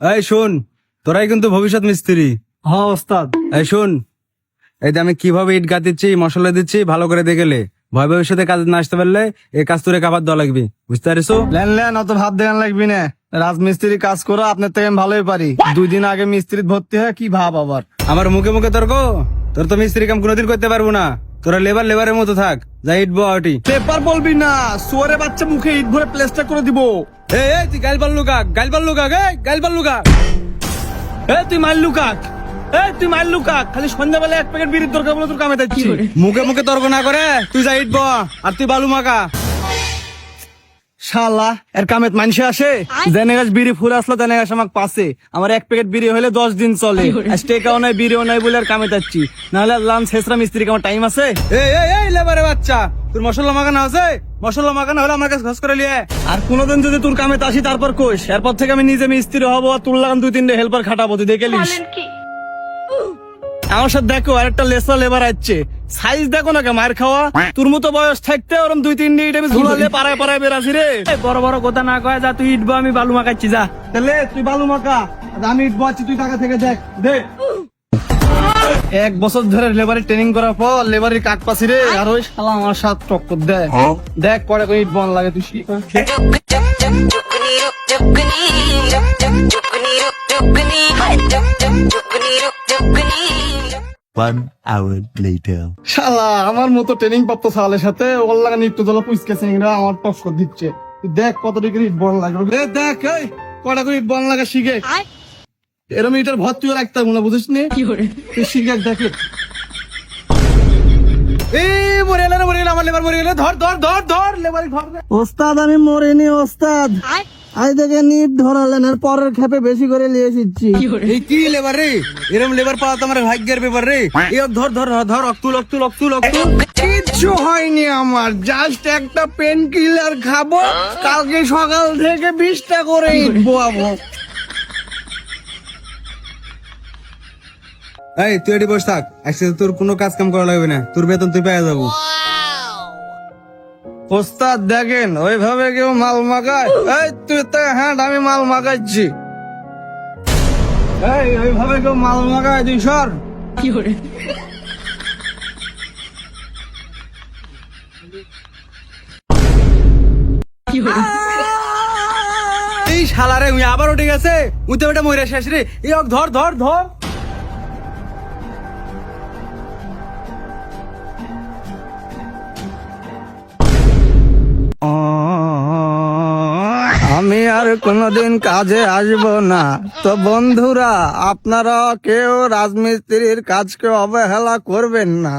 এই শোন তোরাই কিন্তু ভবিষ্যৎ মিস্ত্রি। হ্যাঁ ওস্তাদ। এই শোন এই আমি কীভাবে ইট গাতিচ্ছি মশলা দিচ্ছি ভালো করে দেখেলে ভয় ভবিষ্যতে কাজ না আসতে পারলে এই কাজ তোরে কাবার দেওয়া লাগবে। বুঝতে পারিস? লেন লেন অত ভাব দেখান লাগবি না। রাজমিস্ত্রি কাজ করো আপনার থেকে ভালোই পারি। দুই দিন আগে মিস্ত্রি ভর্তি হয় কি ভাব আবার? আমার মুখে মুখে তর্ক? তোর তো মিস্ত্রি কাম কোনোদিন করতে পারব না। তোরা লেবার লেবারের মতো থাক যা ইট বটি পেপার বলবি না সুয়ারে বাচ্চা মুখে ইট ভরে প্লেস্টার করে দিব। এ এ তুই গাইল পাল্লু কাক গাইল পাল্লু কাক এই গাইল পাল্লু কাক। এ তুই মারলু কাক এ তুই মারলু কাক খালি সন্ধ্যাবেলা এক প্যাকেট বিড়ির দরকার বলে তোর কামে তাই মুখে মুখে তর্ক না করে তুই যা ইট ব আর তুই বালু মাকা শালা এর কামেত মানুষে আসে। জেনে গাছ বিড়ি ফুল আসলো জেনে গাছ আমাকে পাশে আমার এক প্যাকেট বিড়ি হলে দশ দিন চলে। স্টেকাও নাই বিড়িও নাই বলে আর কামে যাচ্ছি নাহলে লাঞ্চ শেষরা মিস্ত্রি আমার টাইম আছে। এই লেবারে বাচ্চা তোর মশলা মাখানো আছে? মশলা মাখানো হলে আমার কাছে ঘস করে লিয়ে। আর কোনোদিন যদি তোর কামে আসি তারপর কোষ এরপর থেকে আমি নিজে মিস্ত্রি হব আর তোর লাগান দুই তিনটে হেল্পার খাটাবো তুই দেখে লিস। আমার সাথে দেখো আরেকটা লেসা লেবার আসছে। সাইজ দেখো না কে মার খাওয়া তোর মতো বয়স থাকতে ওরম দুই তিনটে ইট আমি ঝুলালে পাড়ায় পাড়ায় বেরাছি রে বড় বড় কথা না কয় যা তুই ইটবো আমি বালু মাখাচ্ছি যা তাহলে তুই বালু মাখা আমি ইটবো আছি তুই টাকা থেকে দেখ দে এক বছর ধরে লেবারি ট্রেনিং করার পর লেবারি কাট পাছি রে আর ওই শালা আমার সাথে টক্কর দেয় দেখ পরে কোন ইট বন লাগে তুই শিখ শালা আমার মতো ট্রেনিং প্রাপ্ত সালের সাথে ওর লাগানি একটু জল পুষকে সিংরা আমার টক্কর দিচ্ছে। তুই দেখ কত ডিগ্রি ইট বন লাগে। এ দেখ এই কটা করে ইট বন লাগা শিখে। এরম ইটার ভর্তি হয়ে রাখতে হবে না বুঝিস নি? তুই শিখে দেখে এই মরে এলে রে, আমার লেবার মরে এলে ধর ধর ধর ধর লেবার ধর ওস্তাদ আমি মরিনি ওস্তাদ। আজ থেকে নিট ধরালেন আর পরের খেপে বেশি করে নিয়ে এসেছি। এই কি লেবার রে? এরম লেবার পাওয়া তো আমার ভাগ্যের ব্যাপার রে। এই ধর ধর ধর, ধর অক্তুল অক্তুল অক্তুল অক্তুল কিচ্ছু হয়নি আমার জাস্ট একটা পেন কিলার খাব কালকে সকাল থেকে বিশটা করে ইট বোয়াবো এই তুই এটি বসে থাক একসাথে তোর কোনো কাজ কাম করা লাগবে না তোর বেতন তুই পেয়ে যাব। ওস্তাদ দেখেন ওইভাবে কেউ মাল মাগায় এই তুই তো হ্যাঁ আমি মাল মাগাচ্ছি এই ওইভাবে কেউ মাল মাগায় তুই সর। এই শালারে উই আবার উঠে গেছে। উঠে উঠে মরে শেষ রে। এই ধর ধর ধর। আমি আর কোনোদিন কাজে আসব না। তো বন্ধুরা, আপনারা কেউ রাজমিস্ত্রির কাজকে অবহেলা করবেন না।